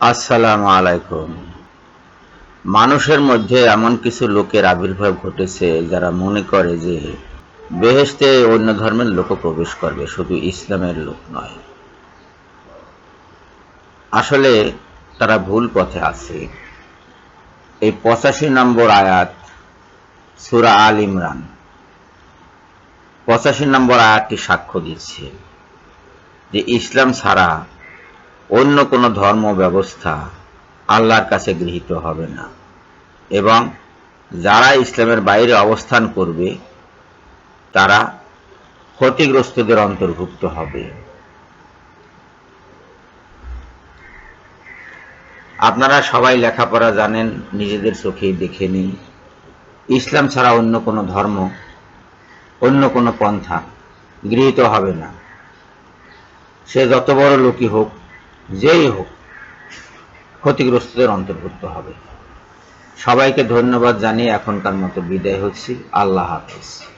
আসসালামু আলাইকুম। মানুষের মধ্যে এমন কিছু লোকের আবির্ভাব ঘটেছে যারা মনে করে যে বেহেশতে অন্য ধর্মের লোকও প্রবেশ করবে, শুধু ইসলামের লোক নয়। আসলে তারা ভুল পথে আছে। এই পঁচাশি নম্বর আয়াত, সুরা আল ইমরান, পঁচাশি নম্বর আয়াতটি সাক্ষ্য দিচ্ছে যে ইসলাম ছাড়া অন্য কোনো ধর্ম ব্যবস্থা আল্লাহর কাছে গৃহীত হবে না। এবং যারা ইসলামের বাইরে অবস্থান করবে, তারা ক্ষতিগ্রস্তদের অন্তর্ভুক্ত হবে। আপনারা সবাই লেখাপড়া জানেন, নিজেদের চোখেই দেখে নিন। ইসলাম ছাড়া অন্য কোনো ধর্ম, অন্য কোনো পন্থা গৃহীত হবে না। সে যত বড় লোকই হোক যেই হোক ক্ষতিগ্রস্তদের অন্তর্ভুক্ত হবে। সবাইকে ধন্যবাদ জানিয়ে এখনকার মতো বিদায় হচ্ছি। আল্লাহ হাফিজ।